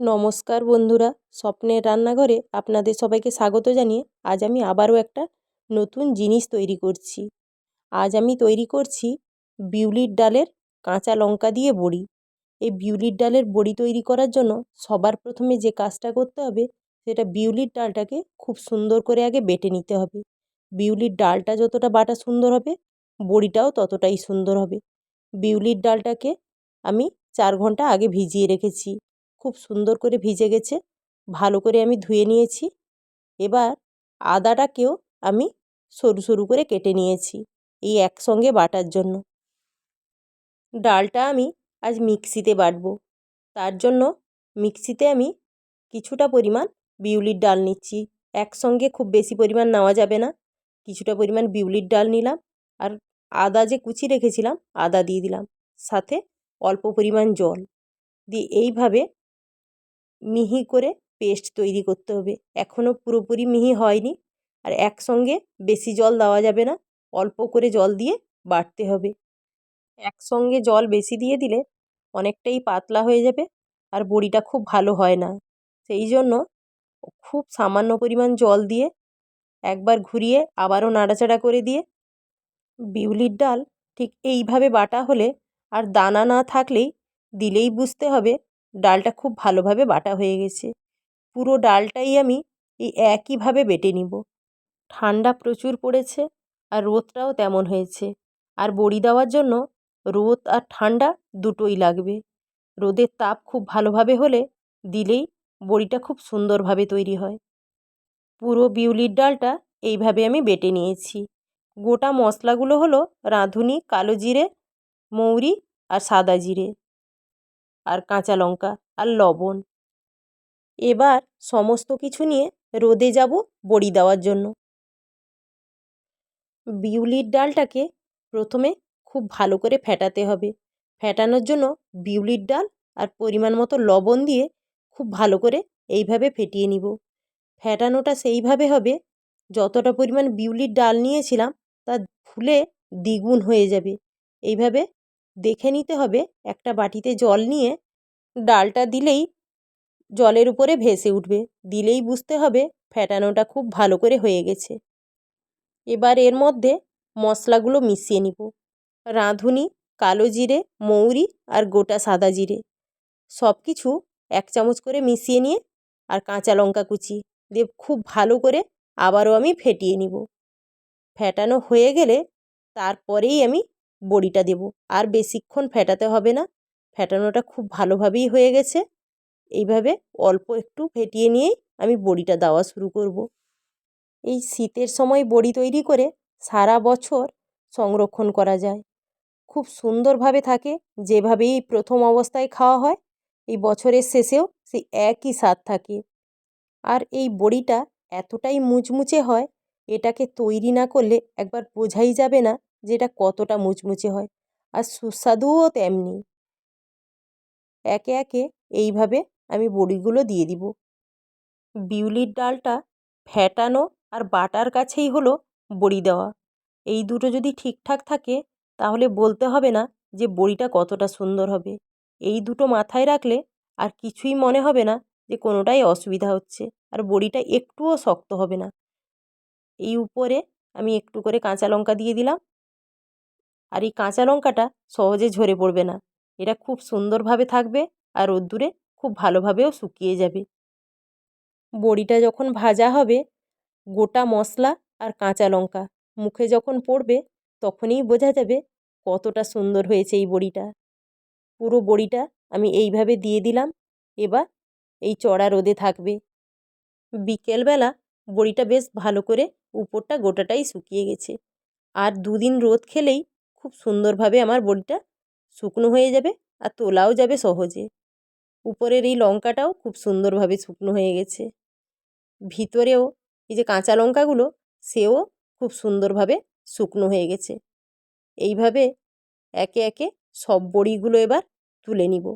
নমস্কার বন্ধুরা, স্বপ্নের রান্নাঘরে আপনাদের সবাইকে স্বাগত জানিয়ে আজ আমি আবারও একটা নতুন জিনিস তৈরি করছি। আজ আমি তৈরি করছি বিউলির ডালের কাঁচা লঙ্কা দিয়ে বড়ি। এই বিউলির ডালের বড়ি তৈরি করার জন্য সবার প্রথমে যে কাজটা করতে হবে, সেটা বিউলির ডালটাকে খুব সুন্দর করে আগে বেটে নিতে হবে। বিউলির ডালটা যতটা বাটা সুন্দর হবে, বড়িটাও ততটাই সুন্দর হবে। বিউলির ডালটাকে আমি চার ঘণ্টা আগে ভিজিয়ে রেখেছি। খুব সুন্দর করে ভিজে গেছে। ভালো করে আমি ধুয়ে নিয়েছি। এবার আদাটাকেও আমি সরু সরু করে কেটে নিয়েছি, এই একসঙ্গে বাটার জন্য। ডালটা আমি আজ মিক্সিতে বাটবো। তার জন্য মিক্সিতে আমি কিছুটা পরিমাণ বিউলির ডাল নিচ্ছি। একসঙ্গে খুব বেশি পরিমাণ নেওয়া যাবে না। কিছুটা পরিমাণ বিউলির ডাল নিলাম আর আদা যে কুচি রেখেছিলাম, আদা দিয়ে দিলাম। সাথে অল্প পরিমাণ জল। দিয়ে এইভাবে মিহি করে পেস্ট তৈরি করতে হবে। এখনও পুরোপুরি মিহি হয়নি। আর একসঙ্গে বেশি জল দেওয়া যাবে না। অল্প করে জল দিয়ে বাটতে হবে। একসঙ্গে জল বেশি দিয়ে দিলে অনেকটাই পাতলা হয়ে যাবে আর বড়িটা খুব ভালো হয় না। সেই জন্য খুব সামান্য পরিমাণ জল দিয়ে একবার ঘুরিয়ে আবারও নাড়াচাড়া করে দিয়ে বিউলির ডাল ঠিক এইভাবে বাটা হলে আর দানা না থাকলেই দিলেই বুঝতে হবে ডালটা খুব ভালোভাবে বাটা হয়ে গেছে। পুরো ডালটাই আমি এই একইভাবে বেটে নিব। ঠান্ডা প্রচুর পড়েছে আর রোদটাও তেমন হয়েছে। আর বড়ি দেওয়ার জন্য রোদ আর ঠান্ডা দুটোই লাগবে। রোদের তাপ খুব ভালোভাবে হলে দিলেই বড়িটা খুব সুন্দরভাবে তৈরি হয়। পুরো বিউলির ডালটা এইভাবে আমি বেটে নিয়েছি। গোটা মশলাগুলো হলো রাঁধুনি, কালো জিরে, মৌরি আর সাদা জিরে। আর কাঁচা লঙ্কা আর লবণ। এবার সমস্ত কিছু নিয়ে রোদে যাব বড়ি দেওয়ার জন্য। বিউলির ডালটাকে প্রথমে খুব ভালো করে ফেটাতে হবে। ফেটানোর জন্য বিউলির ডাল আর পরিমাণ মতো লবণ দিয়ে খুব ভালো করে এইভাবে ফেটিয়ে নিব। ফেটানোটা সেইভাবে হবে, যতটা পরিমাণ বিউলির ডাল নিয়েছিলাম তা ফুলে দ্বিগুণ হয়ে যাবে। এইভাবে দেখে নিতে হবে। একটা বাটিতে জল নিয়ে ডালটা দিলেই জলের উপরে ভেসে উঠবে। দিলেই বুঝতে হবে ফ্যাটানোটা খুব ভালো করে হয়ে গেছে। এবার এর মধ্যে মশলাগুলো মিশিয়ে নিব। রাঁধুনি, কালো জিরে, মৌরি আর গোটা সাদা জিরে। সব কিছু এক চামচ করে মিশিয়ে নিয়ে আর কাঁচা লঙ্কা কুচি দিয়ে খুব ভালো করে আবারও আমি ফেটিয়ে নিব। ফেটানো হয়ে গেলে তারপরেই আমি বড়িটা দেব। আর বেশিক্ষণ ফেটাতে হবে না। ফেটানোটা খুব ভালোভাবেই হয়ে গেছে। এইভাবে অল্প একটু ফেটিয়ে নিয়েই আমি বড়িটা দেওয়া শুরু করব। এই শীতের সময় বড়ি তৈরি করে সারা বছর সংরক্ষণ করা যায়। খুব সুন্দরভাবে থাকে। যেভাবেই প্রথম অবস্থায় খাওয়া হয়, এই বছরের শেষেও সেই একই স্বাদ থাকে। আর এই বড়িটা এতটাই মুচমুচে হয় এটাকে তৈরি না করলে একবার বোঝাই যাবে না যে এটা কতটা মুচমুচে হয়। আর সুস্বাদুও তেমনি। একে একে এইভাবে আমি বড়িগুলো দিয়ে দিব। বিউলির ডালটা ফ্যাটানো আর বাটার কাছেই হলো বড়ি দেওয়া। এই দুটো যদি ঠিকঠাক থাকে, তাহলে বলতে হবে না যে বড়িটা কতটা সুন্দর হবে। এই দুটো মাথায় রাখলে আর কিছুই মনে হবে না যে কোনোটাই অসুবিধা হচ্ছে। আর বড়িটা একটুও শক্ত হবে না। এই উপরে আমি একটু করে কাঁচা লঙ্কা দিয়ে দিলাম। আর এই কাঁচা লঙ্কাটা সহজে ঝরে পড়বে না। এটা খুব সুন্দরভাবে থাকবে আর রোদ্দুরে খুব ভালোভাবেও শুকিয়ে যাবে। বড়িটা যখন ভাজা হবে, গোটা মশলা আর কাঁচা লঙ্কা মুখে যখন পড়বে, তখনই বোঝা যাবে কতটা সুন্দর হয়েছে এই বড়িটা। পুরো বড়িটা আমি এইভাবে দিয়ে দিলাম। এবার এই চড়া রোদে থাকবে। বিকেলবেলা বড়িটা বেশ ভালো করে উপরটা গোটাটাই শুকিয়ে গেছে। আর দুদিন রোদ খেলেই খুব সুন্দরভাবে আমার বড়িটা শুকনো হয়ে যাবে আর তোলাও যাবে সহজে। উপরের এই লঙ্কাটাও খুব সুন্দরভাবে শুকনো হয়ে গেছে। ভিতরেও এই যে কাঁচা লঙ্কাগুলো, সেও খুব সুন্দরভাবে শুকনো হয়ে গেছে। এইভাবে একে একে সব বড়িগুলো এবার তুলে নিব।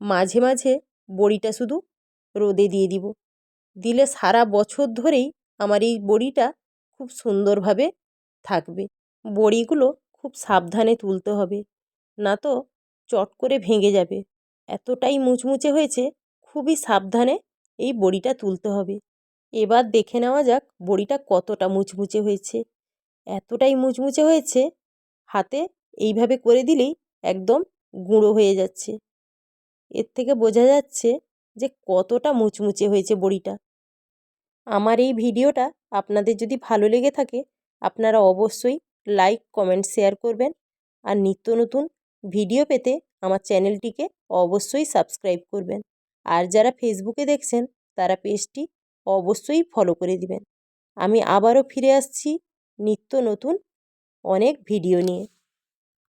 মাঝে মাঝে বড়িটা শুধু রোদে দিয়ে দিব। দিলে সারা বছর ধরেই আমার এই বড়িটা খুব সুন্দরভাবে থাকবে। বড়িগুলো খুব সাবধানে তুলতে হবে, না তো চট করে ভেঙে যাবে। এতটাই মুচমুচে হয়েছে, খুবই সাবধানে এই বড়িটা তুলতে হবে। এবার দেখে নেওয়া যাক বড়িটা কতটা মুচমুচে হয়েছে। এতটাই মুচমুচে হয়েছে, হাতে এইভাবে করে দিলেই একদম গুঁড়ো হয়ে যাচ্ছে। এর থেকে বোঝা যাচ্ছে যে কতটা মুচমুচে হয়েছে বড়িটা। আমার এই ভিডিওটা আপনাদের যদি ভালো লেগে থাকে, আপনারা অবশ্যই লাইক কমেন্ট শেয়ার করবেন। আর নিত্য নতুন ভিডিও পেতে আমার চ্যানেলটিকে অবশ্যই সাবস্ক্রাইব করবেন। আর যারা ফেসবুকে দেখছেন, তারা পেজটি অবশ্যই ফলো করে দিবেন। আমি আবারও ফিরে আসছি নিত্য নতুন অনেক ভিডিও নিয়ে।